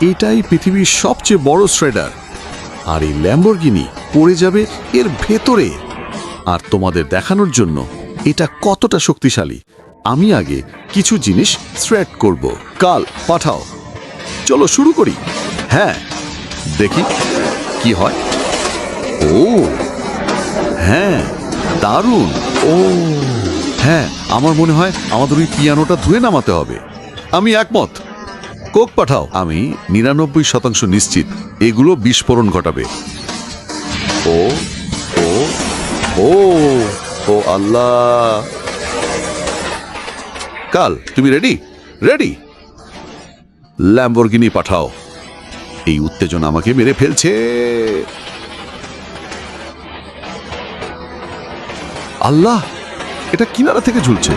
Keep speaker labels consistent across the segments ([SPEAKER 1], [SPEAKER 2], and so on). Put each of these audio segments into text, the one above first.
[SPEAKER 1] এটাই পৃথিবীর সবচেয়ে বড় শ্রেডার আর এই ল্যাম্বরগিনি পড়ে যাবে এর ভেতরে। আর তোমাদের দেখানোর জন্য এটা কতটা শক্তিশালী। আমি আগে কিছু জিনিস শ্রেড করব। কাল, পাঠাও। চলো শুরু করি। হ্যাঁ দেখি কি হয়। ও হ্যাঁ দারুণ। ও হ্যাঁ আমার মনে হয় আমাদের ওই পিয়ানোটা ধুয়ে নামাতে হবে। আমি একমত। কোক পাঠাও। আমি নিরানব্বই শতাংশ নিশ্চিত এগুলো বিস্ফোরণ ঘটাবে। ও ও ও ও আল্লাহ। কাল, তুমি রেডি? রেডি। ল্যাম্বরগিনি পাঠাও। এই উত্তেজনা আমাকে মেরে ফেলছে। আল্লাহ, এটা কিনারা থেকে ঝুলছে।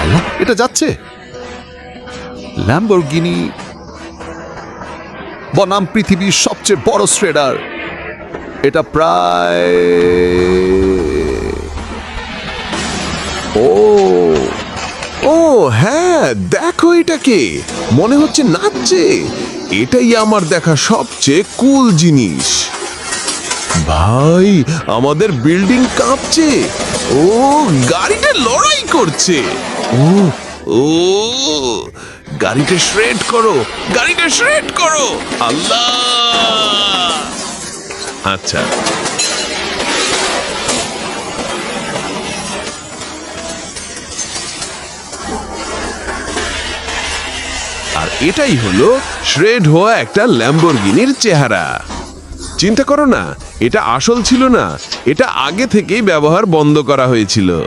[SPEAKER 1] আল্লাহ, এটা যাচ্ছে। ল্যাম্বরগিনি বনাম পৃথিবীর সবচেয়ে বড় শ্রেডার এটা প্রায়
[SPEAKER 2] ও ও হ্যাঁ দেখো এটাকে। মনে হচ্ছে নাচছে। এটাই আমার দেখা সবচেয়ে কুল জিনিস। ভাই, আমাদের বিল্ডিং কাঁপছে। ও, গাড়িটা লড়াই করছে। ও ও গাড়িটা শ্রেড করো গাড়িটা শ্রেড করো। আল্লাহ! আচ্ছা। আর এটাই হলো শ্রেড হওয়া একটা ল্যাম্বরগিনির চেহারা। চিন্তা করো না, এটা আসল ছিল না, এটা আগে থেকেই ব্যবহার বন্ধ করা হয়েছিল।